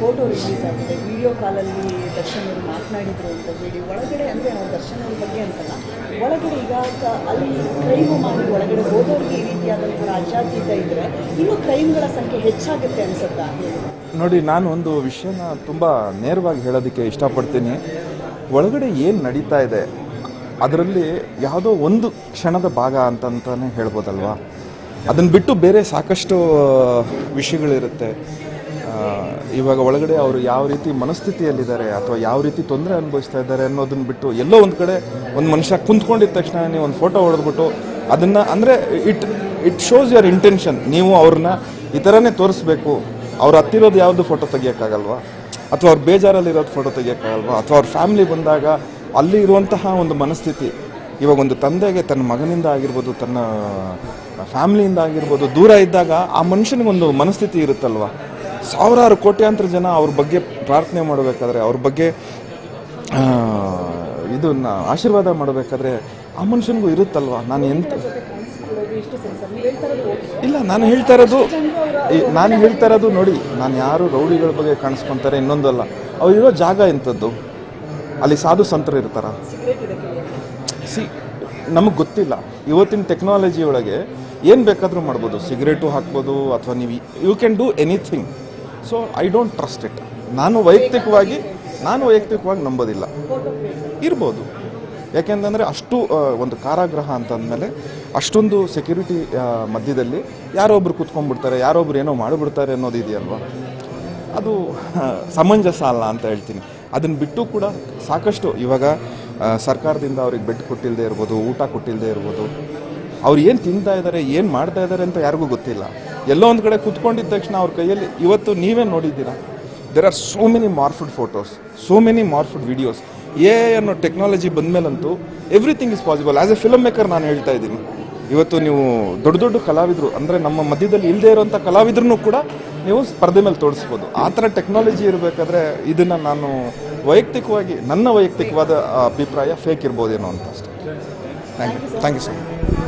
Photo release ಆಗಿದೆ. Video ಕಾಲಲ್ಲಿ ದರ್ಶನ್ ಅವರು ಮಾತನಾಡಿದ್ರು ಅಂತ ಹೇಳಿ. ಒಳಗಡೆ ಅಂದರೆ ನಾವು ದರ್ಶನ್ ಅವ್ರ ಬಗ್ಗೆ ಅಂತಲ್ಲ. ಒಳಗಡೆ ಈಗ ಅಲ್ಲಿ ಕ್ರೈಮ್ ಮಾಡಿ ಒಳಗಡೆ ಹೋದವ್ರಿಗೆ ಈ ರೀತಿಯಾದಂತಹ ಅಜಾತೀತ ಇದ್ದರೆ ಇನ್ನೂ ಕ್ರೈಮ್ಗಳ ಸಂಖ್ಯೆ ಹೆಚ್ಚಾಗುತ್ತೆ ಅನ್ಸುತ್ತಾ? ನೋಡಿ, ನಾನು ಒಂದು ವಿಷಯನ ತುಂಬ ನೇರವಾಗಿ ಹೇಳೋದಕ್ಕೆ ಇಷ್ಟಪಡ್ತೀನಿ. ಒಳಗಡೆ ಏನು ನಡೀತಾ ಇದೆ? ಅದರಲ್ಲಿ ಯಾವುದೋ ಒಂದು ಕ್ಷಣದ ಭಾಗ ಅಂತಂತಲೇ ಹೇಳ್ಬೋದಲ್ವಾ? ಅದನ್ನು ಬಿಟ್ಟು ಬೇರೆ ಸಾಕಷ್ಟು ವಿಷಯಗಳಿರುತ್ತೆ. ಇವಾಗ ಒಳಗಡೆ ಅವರು ಯಾವ ರೀತಿ ಮನಸ್ಥಿತಿಯಲ್ಲಿದ್ದಾರೆ ಅಥವಾ ಯಾವ ರೀತಿ ತೊಂದರೆ ಅನುಭವಿಸ್ತಾ ಇದ್ದಾರೆ ಅನ್ನೋದನ್ನ ಬಿಟ್ಟು ಎಲ್ಲೋ ಒಂದು ಕಡೆ ಒಂದು ಮನುಷ್ಯ ಕುಂತ್ಕೊಂಡಿದ್ದ ತಕ್ಷಣ ನೀವು ಒಂದು ಫೋಟೋ ಹೊಡೆದ್ಬಿಟ್ಟು ಅದನ್ನು ಅಂದರೆ it it shows your intention ನೀವು ಅವ್ರನ್ನ ಈ ಥರನೇ ತೋರಿಸ್ಬೇಕು. ಅವ್ರು ಹತ್ತಿರೋದು ಯಾವುದು ಫೋಟೋ ತೆಗಿಯೋಕ್ಕಾಗಲ್ವಾ? ಅಥವಾ ಅವ್ರು ಬೇಜಾರಲ್ಲಿರೋದು ಫೋಟೋ ತೆಗಿಯೋಕ್ಕಾಗಲ್ವಾ? ಅಥವಾ ಅವ್ರ ಫ್ಯಾಮಿಲಿ ಬಂದಾಗ ಅಲ್ಲಿ ಇರುವಂತಹ ಒಂದು ಮನಸ್ಥಿತಿ. ಇವಾಗ ಒಂದು ತಂದೆಗೆ ತನ್ನ ಮಗನಿಂದ ಆಗಿರ್ಬೋದು, ತನ್ನ ಫ್ಯಾಮ್ಲಿಯಿಂದ ಆಗಿರ್ಬೋದು, ದೂರ ಇದ್ದಾಗ ಆ ಮನುಷ್ಯನಿಗೊಂದು ಮನಸ್ಥಿತಿ ಇರುತ್ತಲ್ವ? ಸಾವಿರಾರು ಕೋಟ್ಯಾಂತರ ಜನ ಅವ್ರ ಬಗ್ಗೆ ಪ್ರಾರ್ಥನೆ ಮಾಡಬೇಕಾದ್ರೆ, ಅವ್ರ ಬಗ್ಗೆ ಇದನ್ನ ಆಶೀರ್ವಾದ ಮಾಡಬೇಕಾದ್ರೆ ಆ ಮನುಷ್ಯನಿಗೂ ಇರುತ್ತಲ್ವ? ನಾನು ಎಂತ ಇಲ್ಲ, ನಾನು ಹೇಳ್ತಾ ಇರೋದು ನಾನು ಹೇಳ್ತಾ ಇರೋದು ನೋಡಿ, ನಾನು ಯಾರು ರೌಡಿಗಳ ಬಗ್ಗೆ ಕಾಣಿಸ್ಕೊಂತಾರೆ ಇನ್ನೊಂದಲ್ಲ ಇರೋ ಜಾಗ ಎಂಥದ್ದು? ಅಲ್ಲಿ ಸಾಧು ಸಂತರು ಇರ್ತಾರ? ಸಿ, ನಮಗೆ ಗೊತ್ತಿಲ್ಲ. ಇವತ್ತಿನ ಟೆಕ್ನಾಲಜಿ ಒಳಗೆ ಏನು ಬೇಕಾದರೂ ಮಾಡ್ಬೋದು. ಸಿಗರೇಟು ಹಾಕ್ಬೋದು, ಅಥವಾ ನೀವು you can do anything so I don't trust it ನಾನು ವೈಯಕ್ತಿಕವಾಗಿ ನಾನು ವೈಯಕ್ತಿಕವಾಗಿ ನಂಬೋದಿಲ್ಲ. ಇರ್ಬೋದು. ಯಾಕೆಂತಂದರೆ ಅಷ್ಟು ಒಂದು ಕಾರಾಗೃಹ ಅಂತಂದಮೇಲೆ ಅಷ್ಟೊಂದು ಸೆಕ್ಯೂರಿಟಿ ಮಧ್ಯದಲ್ಲಿ ಯಾರೊಬ್ರು ಕುತ್ಕೊಂಡ್ಬಿಡ್ತಾರೆ, ಯಾರೊಬ್ರು ಏನೋ ಮಾಡಿಬಿಡ್ತಾರೆ ಅನ್ನೋದು ಅದು ಸಮಂಜಸ ಅಲ್ಲ ಅಂತ ಹೇಳ್ತೀನಿ. ಅದನ್ನು ಬಿಟ್ಟು ಕೂಡ ಸಾಕಷ್ಟು ಇವಾಗ ಸರ್ಕಾರದಿಂದ ಅವ್ರಿಗೆ ಬೆಡ್ ಕೊಟ್ಟಿಲ್ಲದೆ ಇರ್ಬೋದು, ಊಟ ಕೊಟ್ಟಿಲ್ಲದೆ ಇರ್ಬೋದು. ಅವ್ರು ಏನು ತಿಂತಾ ಇದ್ದಾರೆ ಏನು ಮಾಡ್ತಾ ಇದ್ದಾರೆ ಅಂತ ಯಾರಿಗೂ ಗೊತ್ತಿಲ್ಲ. ಎಲ್ಲೋ ಒಂದು ಕಡೆ ಕುತ್ಕೊಂಡಿದ್ದ ತಕ್ಷಣ ಅವ್ರ ಕೈಯಲ್ಲಿ ಇವತ್ತು ನೀವೇ ನೋಡಿದ್ದೀರಾ? There are so many morphed photos so many morphed videos A ಅನ್ನೋ technology ಬಂದಮೇಲಂತೂ everything is possible as a film maker ನಾನು ಹೇಳ್ತಾ ಇದ್ದೀನಿ. ಇವತ್ತು ನೀವು ದೊಡ್ಡ ದೊಡ್ಡ ಕಲಾವಿದರು, ಅಂದರೆ ನಮ್ಮ ಮಧ್ಯದಲ್ಲಿ ಇಲ್ಲದೆ ಇರೋಂಥ ಕಲಾವಿದ್ರೂ ಕೂಡ ನೀವು ಸ್ಪರ್ಧೆ ಮೇಲೆ ತೋರಿಸ್ಬೋದು. ಆ ಥರ ಟೆಕ್ನಾಲಜಿ ಇರಬೇಕಾದ್ರೆ ಇದನ್ನು ನಾನು ವೈಯಕ್ತಿಕವಾಗಿ, ನನ್ನ ವೈಯಕ್ತಿಕವಾದ ಅಭಿಪ್ರಾಯ ಫೇಕ್ ಇರ್ಬೋದೇನೋ ಅಂತ ಅಷ್ಟೇ. Thank you thank you so